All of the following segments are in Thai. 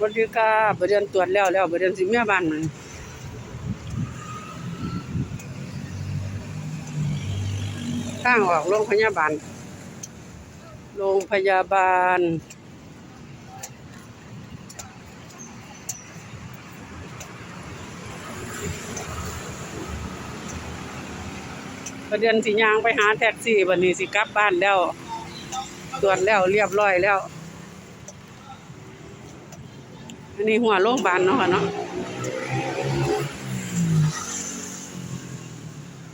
บดีกาบริจยนตรวจแล้วแล้วบเรียนสิเมียบ้านมันข้างออกโรงพยาบาล โรงพยาบาล ประเด็นสิยางไปหาแท็กซี่วันนี้สิกลับบ้านแล้วตรวจแล้วเรียบร้อยแล้ว อันนี้หัวโรงพยาบาลเนาะเนาะ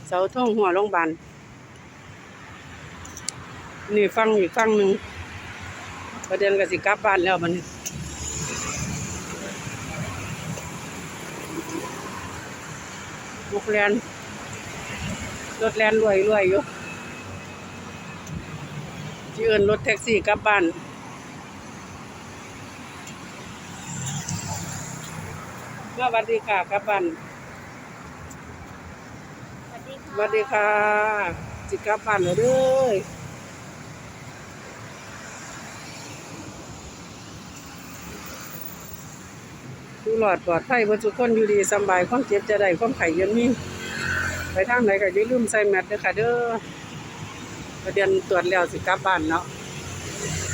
เสาธงหัวโรงพยาบาลนี่ฟังอีกฟังหนึ่งประเด็นก็สิกลับบ้านแล้วบันี้บุกแลน รถแลนรวยรวยอยู่ที่เอินรถแท็กซี่กลับบ้านสวัสดีค่ะกลับบ้านสวัสดีสค่ะวัสดีค่ะสิกลับบ้านแล้วเด้อดูหลอดปลอดภัยเบ่ทุกคนอยู่ดีสำบายความเจ็บจะได้ความไข้อยันมี ไปทางไหนก็อย่าลืมใส่แมสเด้อค่ะเด้อประเด็นตรวจแล้วสิกลับบ้านเนาะ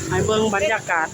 ให้เบิ่งบรรยากาศ